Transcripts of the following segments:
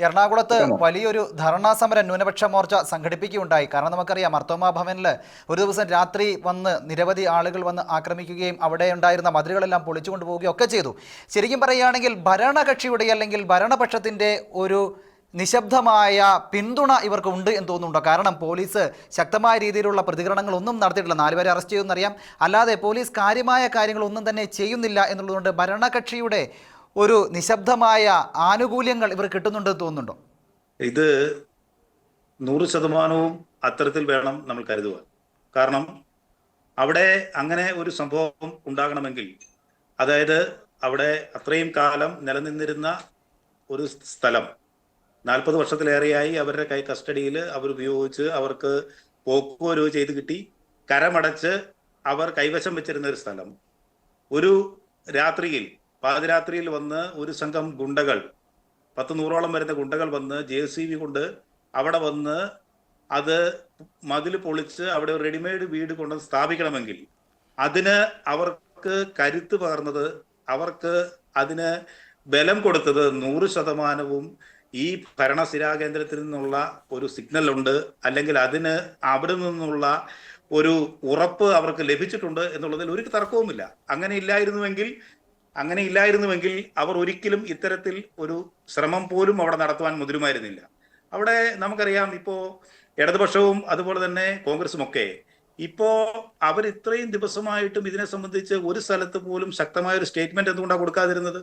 എറണാകുളത്ത് വലിയൊരു ധർണാ സമരം ന്യൂനപക്ഷ മോർച്ച സംഘടിപ്പിക്കുകയുണ്ടായി. കാരണം നമുക്കറിയാം മർത്തോമ ഭവനിൽ ഒരു ദിവസം രാത്രി വന്ന് നിരവധി ആളുകൾ വന്ന് ആക്രമിക്കുകയും അവിടെ ഉണ്ടായിരുന്ന മതിലുകളെല്ലാം പൊളിച്ചു കൊണ്ടുപോവുകയും ഒക്കെ ചെയ്തു. ശരിക്കും പറയുകയാണെങ്കിൽ ഭരണകക്ഷിയുടെ അല്ലെങ്കിൽ ഭരണപക്ഷത്തിന്റെ ഒരു നിശബ്ദമായ പിന്തുണ ഇവർക്ക് ഉണ്ട് എന്ന് തോന്നുന്നുണ്ടോ? കാരണം പോലീസ് ശക്തമായ രീതിയിലുള്ള പ്രതികരണങ്ങളൊന്നും നടത്തിയിട്ടില്ല. നാലുപേരെ അറസ്റ്റ് ചെയ്യുമെന്നറിയാം. അല്ലാതെ പോലീസ് കാര്യമായ കാര്യങ്ങളൊന്നും തന്നെ ചെയ്യുന്നില്ല എന്നുള്ളതുകൊണ്ട് ഭരണകക്ഷിയുടെ ഒരു നിശബ്ദമായ ആനുകൂല്യങ്ങൾ ഇവർ കിട്ടുന്നുണ്ടെന്ന് തോന്നുന്നുണ്ടോ? ഇത് നൂറ് ശതമാനവും അത്തരത്തിൽ വേണം നമ്മൾ കരുതുക. കാരണം അവിടെ അങ്ങനെ ഒരു സംഭവം ഉണ്ടാകണമെങ്കിൽ അതായത് അവിടെ അത്രയും കാലം നിലനിന്നിരുന്ന ഒരു സ്ഥലം നാൽപ്പത് വർഷത്തിലേറെയായി അവരുടെ കൈ കസ്റ്റഡിയിൽ അവർ ഉപയോഗിച്ച് അവർക്ക് പോക്കുവരവ് ചെയ്ത് കിട്ടി കരമടച്ച് അവർ കൈവശം വെച്ചിരുന്ന ഒരു സ്ഥലം. ഒരു രാത്രിയിൽ പാതിരാത്രിയിൽ വന്ന് ഒരു സംഘം ഗുണ്ടകൾ പത്ത് നൂറോളം വരുന്ന ഗുണ്ടകൾ വന്ന് ജെ സി ബി കൊണ്ട് അവിടെ വന്ന് അത് മതിൽ പൊളിച്ച് അവിടെ ഒരു റെഡിമെയ്ഡ് വീട് കൊണ്ട് സ്ഥാപിക്കണമെങ്കിൽ അതിന് അവർക്ക് കരുത്ത് പകർന്നത് അവർക്ക് അതിന് ബലം കൊടുത്തത് നൂറ് ശതമാനവും ഈ ഭരണസ്ഥിരാ കേന്ദ്രത്തിൽ നിന്നുള്ള ഒരു സിഗ്നൽ ഉണ്ട്. അല്ലെങ്കിൽ അതിന് അവിടെ നിന്നുള്ള ഒരു ഉറപ്പ് അവർക്ക് ലഭിച്ചിട്ടുണ്ട് എന്നുള്ളതിൽ ഒരു തർക്കവുമില്ല. അങ്ങനെ ഇല്ലായിരുന്നുവെങ്കിൽ അങ്ങനെ ഇല്ലായിരുന്നുവെങ്കിൽ അവർ ഒരിക്കലും ഇത്തരത്തിൽ ഒരു ശ്രമം പോലും അവിടെ നടത്തുവാൻ മുതിരുമായിരുന്നില്ല. അവിടെ നമുക്കറിയാം ഇപ്പോൾ ഇടതുപക്ഷവും അതുപോലെ തന്നെ കോൺഗ്രസും ഒക്കെ ഇപ്പോ അവർ ഇത്രയും ദിവസമായിട്ടും ഇതിനെ സംബന്ധിച്ച് ഒരു സ്ഥലത്ത് പോലും ശക്തമായ ഒരു സ്റ്റേറ്റ്മെന്റ് എന്തുകൊണ്ടാണ് കൊടുക്കാതിരുന്നത്?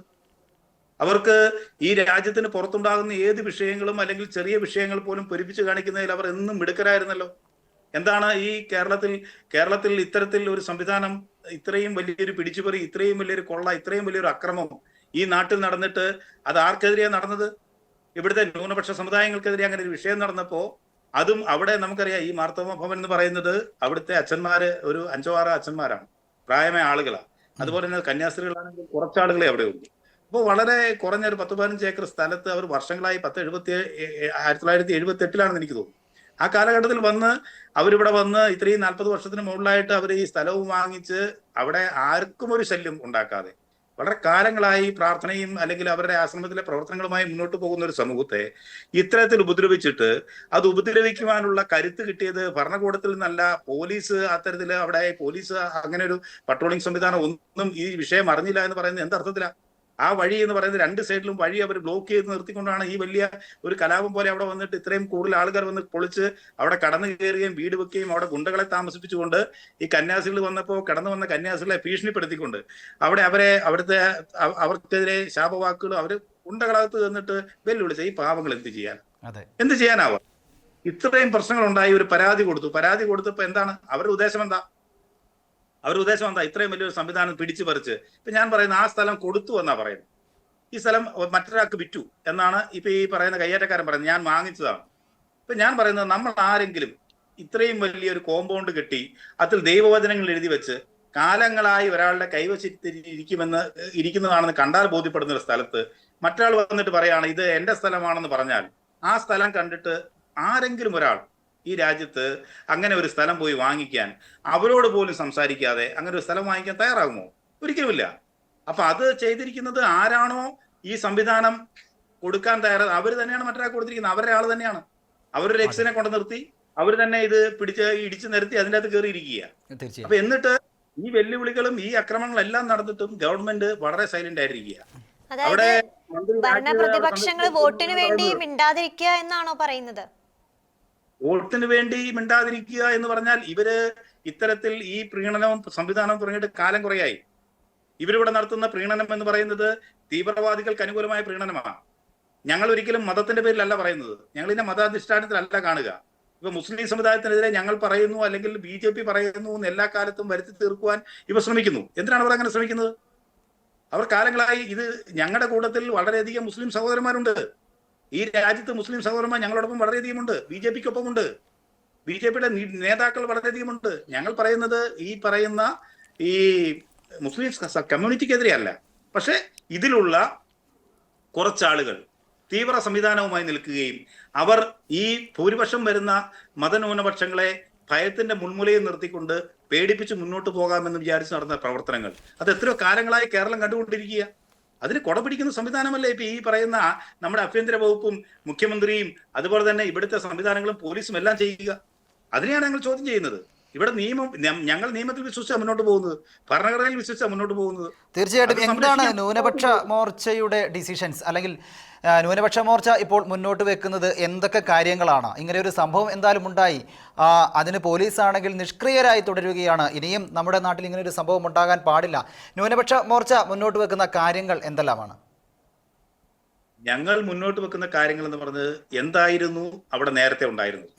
അവർക്ക് ഈ രാജ്യത്തിന് പുറത്തുണ്ടാകുന്ന ഏത് വിഷയങ്ങളും അല്ലെങ്കിൽ ചെറിയ വിഷയങ്ങൾ പോലും പൊരിപ്പിച്ച് കാണിക്കുന്നതിൽ അവർ എന്നും മിടുക്കരായിരുന്നല്ലോ. എന്താണ് ഈ കേരളത്തിൽ കേരളത്തിൽ ഇത്തരത്തിൽ ഒരു സംവിധാനം ഇത്രയും വലിയൊരു പിടിച്ചുപറി ഇത്രയും വലിയൊരു കൊള്ള ഇത്രയും വലിയൊരു അക്രമം ഈ നാട്ടിൽ നടന്നിട്ട് അത് ആർക്കെതിരെയാണ് നടന്നത്? ഇവിടുത്തെ ന്യൂനപക്ഷ സമുദായങ്ങൾക്കെതിരെ അങ്ങനെ ഒരു വിഷയം നടന്നപ്പോ അതും അവിടെ നമുക്കറിയാം ഈ മാർത്തോമ ഭവൻ എന്ന് പറയുന്നത് അവിടുത്തെ അച്ഛന്മാര് ഒരു അഞ്ചോ ആറോ അച്ഛന്മാരാണ് പ്രായമായ ആളുകളാണ് അതുപോലെ തന്നെ കന്യാസ്ത്രീകളാണെങ്കിൽ കുറച്ചാളുകളെ അവിടെ ഉള്ളൂ. അപ്പോൾ വളരെ കുറഞ്ഞ ഒരു പത്ത് പതിനഞ്ച് ഏക്കർ സ്ഥലത്ത് അവർ വർഷങ്ങളായി പത്ത് എഴുപത്തി ആയിരത്തി തൊള്ളായിരത്തി എഴുപത്തി എട്ടിലാണെന്ന് എനിക്ക് തോന്നുന്നു. ആ കാലഘട്ടത്തിൽ വന്ന് അവരിവിടെ വന്ന് ഇത്രയും നാൽപ്പത് വർഷത്തിന് മുകളിലായിട്ട് അവർ ഈ സ്ഥലവും വാങ്ങിച്ച് അവിടെ ആർക്കും ഒരു ശല്യം ഉണ്ടാക്കാതെ വളരെ കാലങ്ങളായി പ്രാർത്ഥനയും അല്ലെങ്കിൽ അവരുടെ ആശ്രമത്തിലെ പ്രവർത്തനങ്ങളുമായി മുന്നോട്ട് പോകുന്ന ഒരു സമൂഹത്തെ ഇത്തരത്തിൽ ഉപദ്രവിച്ചിട്ട് അത് ഉപദ്രവിക്കുവാനുള്ള കരുത്ത് കിട്ടിയത് ഭരണകൂടത്തിൽ നിന്നല്ല പോലീസ് അത്തരത്തിൽ അവിടെ പോലീസ് അങ്ങനെ ഒരു പട്രോളിംഗ് സംവിധാനം ഒന്നും ഈ വിഷയം അറിഞ്ഞില്ല എന്ന് പറയുന്നത് എന്തർത്ഥത്തിലാണ് ആ വഴി എന്ന് പറയുന്നത് രണ്ട് സൈഡിലും വഴി അവർ ബ്ലോക്ക് ചെയ്ത് നിർത്തിക്കൊണ്ടാണ് ഈ വലിയ ഒരു കലാപം പോലെ അവിടെ വന്നിട്ട് ഇത്രയും കൂടുതൽ ആൾക്കാർ വന്ന് പൊളിച്ച് അവിടെ കടന്നു കയറുകയും വീട് വെക്കുകയും അവിടെ ഗുണ്ടകളെ താമസിപ്പിച്ചുകൊണ്ട് ഈ കന്യാസികൾ വന്നപ്പോൾ കടന്നു വന്ന കന്യാസികളെ ഭീഷണിപ്പെടുത്തിക്കൊണ്ട് അവിടെ അവരെ അവിടുത്തെ അവ- അവർക്കെതിരെ ശാപവാക്കുകൾ അവർ ഗുണ്ടകളകത്ത് നിന്നിട്ട് വെല്ലുവിളിച്ച ഈ പാവങ്ങൾ എന്ത് ചെയ്യാൻ? എന്ത് ചെയ്യാനാവുക ഇത്രയും പ്രശ്നങ്ങൾ ഉണ്ടായി ഒരു പരാതി കൊടുത്തു. പരാതി കൊടുത്തപ്പോ എന്താണ്? അവരുടെ ഉദ്ദേശം എന്താ? അവരുടെ ഉദ്ദേശം എന്താ? ഇത്രയും വലിയൊരു സംവിധാനം പിടിച്ചു പറിച്ച്. ഇപ്പൊ ഞാൻ പറയുന്ന ആ സ്ഥലം കൊടുത്തു എന്നാ പറയുന്നത്. ഈ സ്ഥലം മറ്റൊരാൾക്ക് വിറ്റു എന്നാണ് ഇപ്പൊ ഈ പറയുന്ന കയ്യേറ്റക്കാരൻ പറയുന്നത്. ഞാൻ വാങ്ങിച്ചതാണ്. ഇപ്പൊ ഞാൻ പറയുന്നത് നമ്മൾ ആരെങ്കിലും ഇത്രയും വലിയൊരു കോമ്പൗണ്ട് കെട്ടി അതിൽ ദൈവവചനങ്ങൾ എഴുതി വെച്ച് കാലങ്ങളായി ഒരാളുടെ കൈവച്ചിരിക്കുമെന്ന് ഇരിക്കുന്നതാണെന്ന് കണ്ടാൽ ബോധ്യപ്പെടുന്ന ഒരു സ്ഥലത്ത് മറ്റൊരാൾ വന്നിട്ട് പറയാണ് ഇത് എന്റെ സ്ഥലമാണെന്ന് പറഞ്ഞാൽ ആ സ്ഥലം കണ്ടിട്ട് ആരെങ്കിലും ഒരാൾ ഈ രാജ്യത്ത് അങ്ങനെ ഒരു സ്ഥലം പോയി വാങ്ങിക്കാൻ അവരോട് പോലും സംസാരിക്കാതെ അങ്ങനെ ഒരു സ്ഥലം വാങ്ങിക്കാൻ തയ്യാറാകുമോ? ഒരിക്കലുമില്ല. അപ്പൊ അത് ചെയ്തിരിക്കുന്നത് ആരാണോ? ഈ സംവിധാനം കൊടുക്കാൻ തയ്യാറ അവർ തന്നെയാണ് മറ്റൊരാൾ കൊടുത്തിരിക്കുന്നത്. അവരുടെ ആൾ തന്നെയാണ്. അവരൊരു എക്സിനെ കൊണ്ട് നിർത്തി അവർ തന്നെ ഇത് പിടിച്ച് ഇടിച്ചു നിരത്തി അതിന്റെ അകത്ത് കയറി ഇരിക്കുക അപ്പൊ എന്നിട്ട് ഈ വെല്ലുവിളികളും ഈ ആക്രമണങ്ങളും എല്ലാം നടന്നിട്ടും ഗവൺമെന്റ് വളരെ സൈലന്റ് ആയിരിക്കുക അവിടെ അതായത് ഭരണ രാജീവ് പ്രതിപക്ഷങ്ങൾ വോട്ടിന് വേണ്ടി മിണ്ടാതിരിക്കുക എന്നാണോ പറയുന്നത്? വോട്ടിന് വേണ്ടി മിണ്ടാതിരിക്കുക എന്ന് പറഞ്ഞാൽ ഇവർ ഇത്തരത്തിൽ ഈ പ്രീണനവും സംവിധാനവും തുടങ്ങിയിട്ട് കാലം കുറയായി. ഇവരിവിടെ നടത്തുന്ന പ്രീണനം എന്ന് പറയുന്നത് തീവ്രവാദികൾക്ക് അനുകൂലമായ പ്രീണനമാണ് ഞങ്ങൾ ഒരിക്കലും മതത്തിന്റെ പേരിലല്ല പറയുന്നത്. ഞങ്ങൾ ഇതിനെ മതാധിഷ്ഠാനത്തിലല്ല കാണുക. ഇപ്പൊ മുസ്ലിം സമുദായത്തിനെതിരെ ഞങ്ങൾ പറയുന്നു അല്ലെങ്കിൽ ബി ജെ പി പറയുന്നു എന്ന് എല്ലാ കാലത്തും വരുത്തി തീർക്കുവാൻ ഇവർ ശ്രമിക്കുന്നു. എന്തിനാണ് അവർ അങ്ങനെ ശ്രമിക്കുന്നത്? അവർ കാലങ്ങളായി ഇത് ഞങ്ങളുടെ കൂട്ടത്തിൽ വളരെയധികം മുസ്ലിം സഹോദരന്മാരുണ്ട്. ഈ രാജ്യത്ത് മുസ്ലിം സഹോദരന്മാർ ഞങ്ങളോടൊപ്പം വളരെയധികം ഉണ്ട് ബി ജെ പിക്കൊപ്പം ഉണ്ട് ബി ജെ പിയുടെ നേതാക്കൾ വളരെയധികം ഉണ്ട് ഞങ്ങൾ പറയുന്നത് ഈ പറയുന്ന ഈ മുസ്ലിം കമ്മ്യൂണിറ്റിക്കെതിരെയല്ല. പക്ഷെ ഇതിലുള്ള കുറച്ചാളുകൾ തീവ്ര സംവിധാനവുമായി നിൽക്കുകയും അവർ ഈ ഭൂരിപക്ഷം വരുന്ന മതന്യൂനപക്ഷങ്ങളെ ഭയത്തിന്റെ മുൾമുലയിൽ നിർത്തിക്കൊണ്ട് പേടിപ്പിച്ച് മുന്നോട്ട് പോകാമെന്ന് വിചാരിച്ച് നടന്ന പ്രവർത്തനങ്ങൾ. അത് എത്രയോ കാലങ്ങളായി കേരളം കണ്ടുകൊണ്ടിരിക്കുക. അതിന് കൊട പിടിക്കുന്ന സംവിധാനമല്ലേ ഇപ്പൊ ഈ പറയുന്ന നമ്മുടെ ആഭ്യന്തര വകുപ്പും മുഖ്യമന്ത്രിയും അതുപോലെ തന്നെ ഇവിടുത്തെ സംവിധാനങ്ങളും പോലീസും എല്ലാം ചെയ്യുക? അതിനെയാണ് ഞങ്ങൾ ചോദ്യം ചെയ്യുന്നത്. ഇവിടെ നിയമം ഞങ്ങൾ നിയമത്തിൽ വിശ്വസിച്ചാണ് മുന്നോട്ട് പോകുന്നത്. ഭരണഘടനയിൽ വിശ്വസിച്ചാണ് മുന്നോട്ട് പോകുന്നത്. തീർച്ചയായിട്ടും എന്താണ് ന്യൂനപക്ഷ മോർച്ചയുടെ ഡിസിഷൻസ് അല്ലെങ്കിൽ ന്യൂനപക്ഷ മോർച്ച ഇപ്പോൾ മുന്നോട്ട് വെക്കുന്നത് എന്തൊക്കെ കാര്യങ്ങളാണ്? ഇങ്ങനെ ഒരു സംഭവം എന്തായാലും ഉണ്ടായി. അതിന് പോലീസാണെങ്കിൽ നിഷ്ക്രിയരായി തുടരുകയാണ്. ഇനിയും നമ്മുടെ നാട്ടിൽ ഇങ്ങനെ ഒരു സംഭവം ഉണ്ടാകാൻ പാടില്ല. ന്യൂനപക്ഷ മോർച്ച മുന്നോട്ട് വെക്കുന്ന കാര്യങ്ങൾ എന്തെല്ലാമാണ്? ഞങ്ങൾ മുന്നോട്ട് വെക്കുന്ന കാര്യങ്ങൾ എന്ന് പറഞ്ഞത് എന്തായിരുന്നു? അവിടെ നേരത്തെ ഉണ്ടായിരുന്നത്.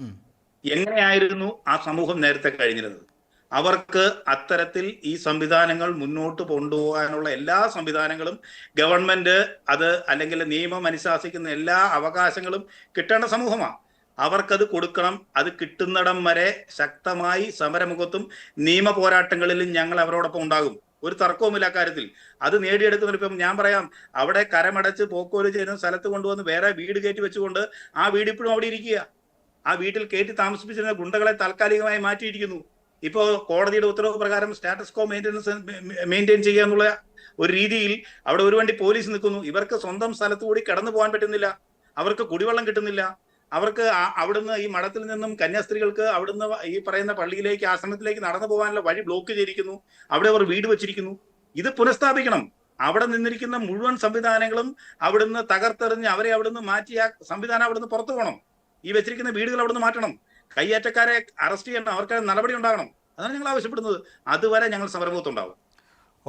എങ്ങനെയായിരുന്നു ആ സമൂഹം നേരത്തെ കഴിഞ്ഞിരുന്നത്? അവർക്ക് അത്തരത്തിൽ ഈ സംവിധാനങ്ങൾ മുന്നോട്ട് കൊണ്ടുപോകാനുള്ള എല്ലാ സംവിധാനങ്ങളും ഗവൺമെന്റ് അത് അല്ലെങ്കിൽ നിയമം അനുശാസിക്കുന്ന എല്ലാ അവകാശങ്ങളും കിട്ടേണ്ട സമൂഹമാണ്. അവർക്കത് കൊടുക്കണം അത് കിട്ടുന്നിടം വരെ ശക്തമായി സമരമുഖത്തും നിയമ പോരാട്ടങ്ങളിലും ഞങ്ങൾ അവരോടൊപ്പം ഉണ്ടാകും. ഒരു തർക്കവുമില്ല കാര്യത്തിൽ അത് നേടിയെടുക്കുന്നതിന് ഇപ്പം ഞാൻ പറയാം അവിടെ കരമടച്ച് പോക്കോൽ ചെയ്യുന്ന സ്ഥലത്ത് കൊണ്ടുവന്ന് വേറെ വീട് കയറ്റി വെച്ചുകൊണ്ട് ആ വീട് ഇപ്പോഴും അവിടെ ഇരിക്കുക. ആ വീട്ടിൽ കയറ്റി താമസിപ്പിച്ചിരുന്ന ഗുണ്ടകളെ താൽക്കാലികമായി മാറ്റിയിരിക്കുന്നു. ഇപ്പോൾ കോടതിയുടെ ഉത്തരവ് പ്രകാരം സ്റ്റാറ്റസ് കോ മെയിന്റെനൻസ് മെയിന്റെയിൻ ചെയ്യുക എന്നുള്ള ഒരു രീതിയിൽ അവിടെ ഒരു വണ്ടി പോലീസ് നിൽക്കുന്നു. ഇവർക്ക് സ്വന്തം സ്ഥലത്ത് കൂടി കടന്നു പോകാൻ പറ്റുന്നില്ല. അവർക്ക് കുടിവെള്ളം കിട്ടുന്നില്ല. അവർക്ക് അവിടുന്ന് ഈ മഠത്തിൽ നിന്നും കന്യാസ്ത്രീകൾക്ക് അവിടുന്ന് ഈ പറയുന്ന പള്ളിയിലേക്ക് ആശ്രമത്തിലേക്ക് നടന്നു പോകാനുള്ള വഴി ബ്ലോക്ക് ചെയ്തിരിക്കുന്നു. അവിടെ അവർ വീട് വെച്ചിരിക്കുന്നു. ഇത് പുനഃസ്ഥാപിക്കണം. അവിടെ നിന്നിരിക്കുന്ന മുഴുവൻ സംവിധാനങ്ങളും അവിടുന്ന് തകർത്തെറിഞ്ഞ് അവരെ അവിടുന്ന് മാറ്റി ആ സംവിധാനം അവിടുന്ന് പുറത്തു പോകണം. ഈ വെച്ചിരിക്കുന്ന വീടുകൾ അവിടുന്ന് മാറ്റണം. കയ്യേറ്റക്കാരെ അറസ്റ്റ് ചെയ്യണം. അവർക്ക് നടപടി ഉണ്ടാകണം. അതാണ് ഞങ്ങൾ ആവശ്യപ്പെടുന്നത്. അതുവരെ ഞങ്ങൾ സമരമുഖത്തുണ്ടാവും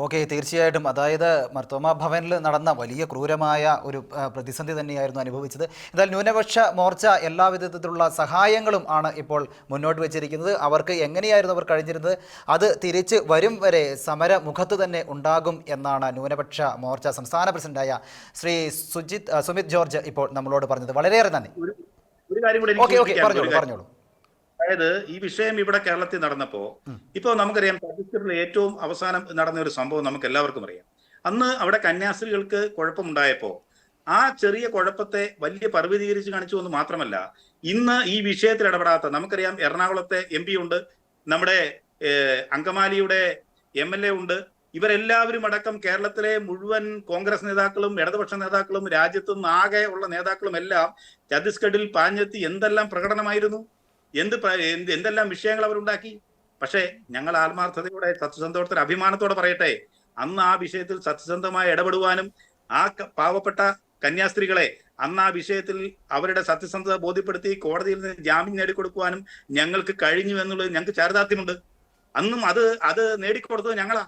ഓക്കെ തീർച്ചയായിട്ടും. അതായത് മർത്തോമ ഭവനിൽ നടന്ന വലിയ ക്രൂരമായ ഒരു പ്രതിസന്ധി തന്നെയായിരുന്നു അനുഭവിച്ചത്. എന്നാൽ ന്യൂനപക്ഷ മോർച്ച എല്ലാ വിധത്തിലുള്ള സഹായങ്ങളും ആണ് ഇപ്പോൾ മുന്നോട്ട് വെച്ചിരിക്കുന്നത്. അവർക്ക് എങ്ങനെയായിരുന്നു അവർ കഴിഞ്ഞിരുന്നത്? അത് തിരിച്ച് വരും വരെ സമരമുഖത്ത് തന്നെ ഉണ്ടാകും എന്നാണ് ന്യൂനപക്ഷ മോർച്ച സംസ്ഥാന പ്രസിഡന്റായ ശ്രീ സുജിത് സുമിത് ജോർജ് ഇപ്പോൾ നമ്മളോട് പറഞ്ഞത്. വളരെയേറെ നന്ദി. ഒരു കാര്യം കൂടെ എനിക്ക് അതായത് ഈ വിഷയം ഇവിടെ കേരളത്തിൽ നടന്നപ്പോ ഇപ്പൊ നമുക്കറിയാം ഛത്തീസ്ഗഡിൽ ഏറ്റവും അവസാനം നടന്ന ഒരു സംഭവം നമുക്ക് എല്ലാവർക്കും അറിയാം. അന്ന് അവിടെ കന്യാസ്ത്രീകൾക്ക് കുഴപ്പമുണ്ടായപ്പോ ആ ചെറിയ കുഴപ്പത്തെ വലിയ പർവതീകരിച്ച് കാണിച്ചു എന്ന് മാത്രമല്ല ഇന്ന് ഈ വിഷയത്തിൽ ഇടപെടാത്ത നമുക്കറിയാം എറണാകുളത്തെ എം പി ഉണ്ട് നമ്മുടെ അങ്കമാലിയുടെ എം എൽ എ ഉണ്ട് ഇവരെല്ലാവരും അടക്കം കേരളത്തിലെ മുഴുവൻ കോൺഗ്രസ് നേതാക്കളും ഇടതുപക്ഷ നേതാക്കളും രാജ്യത്തു ആകെ ഉള്ള നേതാക്കളും എല്ലാം ഛത്തീസ്ഗഡിൽ പാഞ്ഞെത്തി എന്തെല്ലാം പ്രകടനമായിരുന്നു? എന്ത് എന്ത് എന്തെല്ലാം വിഷയങ്ങൾ അവരുണ്ടാക്കി? പക്ഷേ ഞങ്ങൾ ആത്മാർത്ഥതയോടെ സത്യസന്ധത്തിന് അഭിമാനത്തോടെ പറയട്ടെ. അന്ന് ആ വിഷയത്തിൽ സത്യസന്ധമായി ഇടപെടുവാനും ആ പാവപ്പെട്ട കന്യാസ്ത്രീകളെ അന്ന് ആ വിഷയത്തിൽ അവരുടെ സത്യസന്ധത ബോധ്യപ്പെടുത്തി കോടതിയിൽ നിന്ന് ജാമ്യം നേടിക്കൊടുക്കുവാനും ഞങ്ങൾക്ക് കഴിഞ്ഞു എന്നുള്ളത് ഞങ്ങൾക്ക് ചാരിതാർത്ഥ്യമുണ്ട്. അന്നും അത് അത് നേടിക്കൊടുത്തത് ഞങ്ങളാ.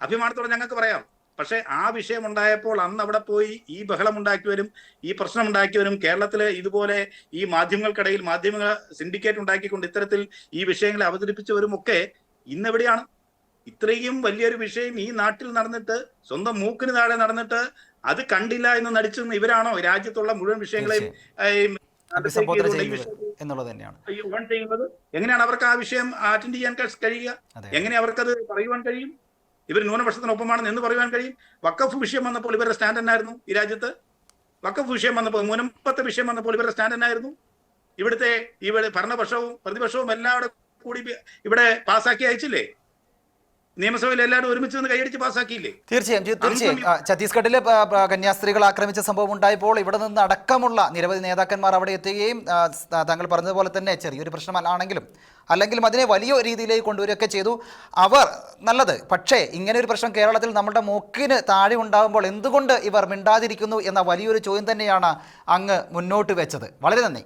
അഭിമാനത്തോടെ ഞങ്ങൾക്ക് പറയാം. പക്ഷെ ആ വിഷയം ഉണ്ടായപ്പോൾ അന്ന് അവിടെ പോയി ഈ ബഹളം ഉണ്ടാക്കിയവരും ഈ പ്രശ്നം ഉണ്ടാക്കിയവരും കേരളത്തിലെ ഇതുപോലെ ഈ മാധ്യമങ്ങൾക്കിടയിൽ മാധ്യമങ്ങൾ സിൻഡിക്കേറ്റ് ഉണ്ടാക്കിക്കൊണ്ട് ഇത്തരത്തിൽ ഈ വിഷയങ്ങളെ അവതരിപ്പിച്ചവരും ഒക്കെ ഇന്നെവിടെയാണ്? ഇത്രയും വലിയൊരു വിഷയം ഈ നാട്ടിൽ നടന്നിട്ട് സ്വന്തം മൂക്കിന് താഴെ നടന്നിട്ട് അത് കണ്ടില്ല എന്ന് നടിച്ചു ഇവരാണോ? രാജ്യത്തുള്ള മുഴുവൻ വിഷയങ്ങളെയും എന്നുള്ളത് തന്നെയാണ്. എങ്ങനെയാണ് അവർക്ക് ആ വിഷയം അറ്റൻഡ് ചെയ്യാൻ കഴിയുക? എങ്ങനെ അവർക്കത് പറയുവാൻ കഴിയും? ഇവർ ന്യൂനപക്ഷത്തിനൊപ്പമാണെന്ന് എന്ന് പറയുവാൻ കഴിയും? വക്കഫ് വിഷയം വന്നപ്പോൾ ഇവരുടെ സ്റ്റാൻഡ് എന്നായിരുന്നു ഈ രാജ്യത്ത്? വക്കഫ് വിഷയം വന്നപ്പോൾ മുനമ്പത്തെ വിഷയം വന്നപ്പോൾ ഇവരുടെ സ്റ്റാൻഡ് എന്നായിരുന്നു? ഇവിടുത്തെ ഇവിടെ ഭരണപക്ഷവും പ്രതിപക്ഷവും എല്ലാവരും കൂടി ഇവിടെ പാസ്സാക്കി അയച്ചില്ലേ? നിയമസഭയിൽ എല്ലാവരും ഒരുമിച്ച് നിന്ന് കൈയടിച്ച് പാസ്സാക്കിയില്ലേ? തീർച്ചയായും തീർച്ചയായും. ഛത്തീസ്ഗഡിലെ കന്യാസ്ത്രീകൾ ആക്രമിച്ച സംഭവം ഉണ്ടായപ്പോൾ ഇവിടെ നിന്ന് അടക്കമുള്ള നിരവധി നേതാക്കന്മാർ അവിടെ എത്തുകയും താങ്കൾ പറഞ്ഞതുപോലെ തന്നെ ചെറിയൊരു പ്രശ്നമല്ലാണെങ്കിലും അല്ലെങ്കിലും അതിനെ വലിയ രീതിയിലേക്ക് കൊണ്ടുവരികയൊക്കെ ചെയ്തു. അവർ നല്ലത് പക്ഷേ ഇങ്ങനെ ഒരു പ്രശ്നം കേരളത്തിൽ നമ്മുടെ മൂക്കിന് താഴെ ഉണ്ടാകുമ്പോൾ എന്തുകൊണ്ട് ഇവർ മിണ്ടാതിരിക്കുന്നു എന്ന വലിയൊരു ചോദ്യം തന്നെയാണ് അങ്ങ് മുന്നോട്ട് വെച്ചത്. വളരെ നന്ദി.